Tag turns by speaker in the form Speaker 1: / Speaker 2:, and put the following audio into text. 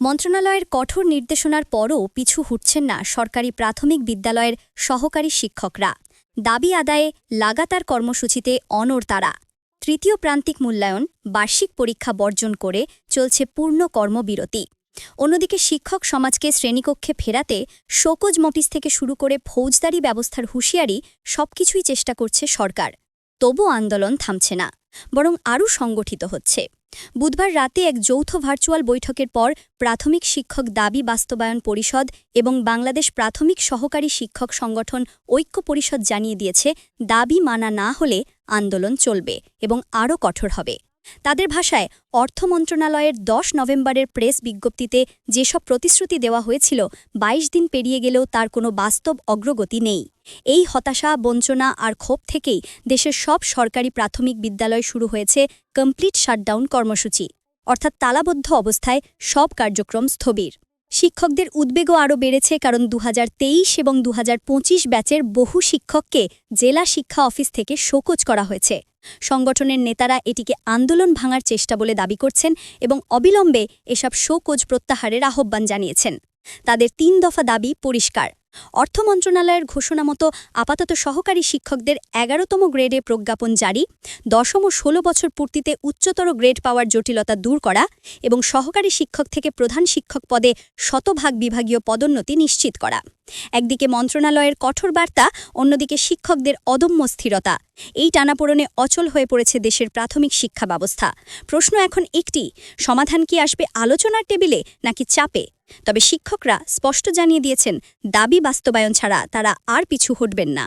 Speaker 1: মন্ত্রণালয়ের কঠোর নির্দেশনার পরও পিছু হুটছেন না সরকারি প্রাথমিক বিদ্যালয়ের সহকারী শিক্ষকরা। দাবি আদায়ে লাগাতার কর্মসূচিতে অনর তারা। তৃতীয় প্রান্তিক মূল্যায়ন, বার্ষিক পরীক্ষা বর্জন করে চলছে পূর্ণ কর্মবিরতি। অন্যদিকে শিক্ষক সমাজকে শ্রেণীকক্ষে ফেরাতে শোকজ নোটিশ থেকে শুরু করে ফৌজদারি ব্যবস্থার হুঁশিয়ারি সবকিছুই চেষ্টা করছে সরকার। তবু আন্দোলন থামছে না, বরং আরও সংগঠিত হচ্ছে। বুধবার রাতে এক যৌথ ভার্চুয়াল বৈঠকের পর প্রাথমিক শিক্ষক দাবি বাস্তবায়ন পরিষদ এবং বাংলাদেশ প্রাথমিক সহকারী শিক্ষক সংগঠন ঐক্য পরিষদ জানিয়ে দিয়েছে, দাবি মানা না হলে আন্দোলন চলবে এবং আরও কঠোর হবে। তাদের ভাষায় অর্থ মন্ত্রণালয়ের দশ নভেম্বরের প্রেস বিজ্ঞপ্তিতে যেসব প্রতিশ্রুতি দেওয়া হয়েছিল ২২ দিন পেরিয়ে গেলেও তার কোনো বাস্তব অগ্রগতি নেই। এই হতাশা, বঞ্চনা আর ক্ষোভ থেকেই দেশের সব সরকারি প্রাথমিক বিদ্যালয় শুরু হয়েছে কমপ্লিট শাটডাউন কর্মসূচি। অর্থাৎ তালাবদ্ধ অবস্থায় সব কার্যক্রম স্থবির। শিক্ষকদের উদ্বেগও আরও বেড়েছে কারণ দু হাজার তেইশ এবং দু হাজার পঁচিশ ব্যাচের বহু শিক্ষককে জেলা শিক্ষা অফিস থেকে শোকজ করা হয়েছে। সংগঠনের নেতারা এটিকে আন্দোলন ভাঙার চেষ্টা বলে দাবি করছেন এবং অবিলম্বে এসব শোকোজ প্রত্যাহারের আহ্বান জানিয়েছেন। তাদের তিন দফা দাবি পরিষ্কার। অর্থ মন্ত্রণালয়ের ঘোষণা মতো আপাতত সহকারী শিক্ষকদের এগারোতম গ্রেডে প্রজ্ঞাপন জারি। দশম ও ষোলো বছর পূর্তিতে উচ্চতর গ্রেড পাওয়ার জটিলতা দূর করা এবং সহকারী শিক্ষক থেকে প্রধান শিক্ষক পদে শতভাগ বিভাগীয় পদোন্নতি নিশ্চিত করা। একদিকে মন্ত্রণালয়ের কঠোর বার্তা, অন্যদিকে শিক্ষকদের অদম্য স্থিরতা। এই টানাপোড়নে অচল হয়ে পড়েছে দেশের প্রাথমিক শিক্ষা ব্যবস্থা। প্রশ্ন এখন একটি, সমাধান কি আসবে আলোচনার টেবিলে নাকি চাপে? তবে শিক্ষকরা স্পষ্ট জানিয়ে দিয়েছেন দাবি বাস্তবায়ন ছাড়া তারা আর পিছু হটবেন না।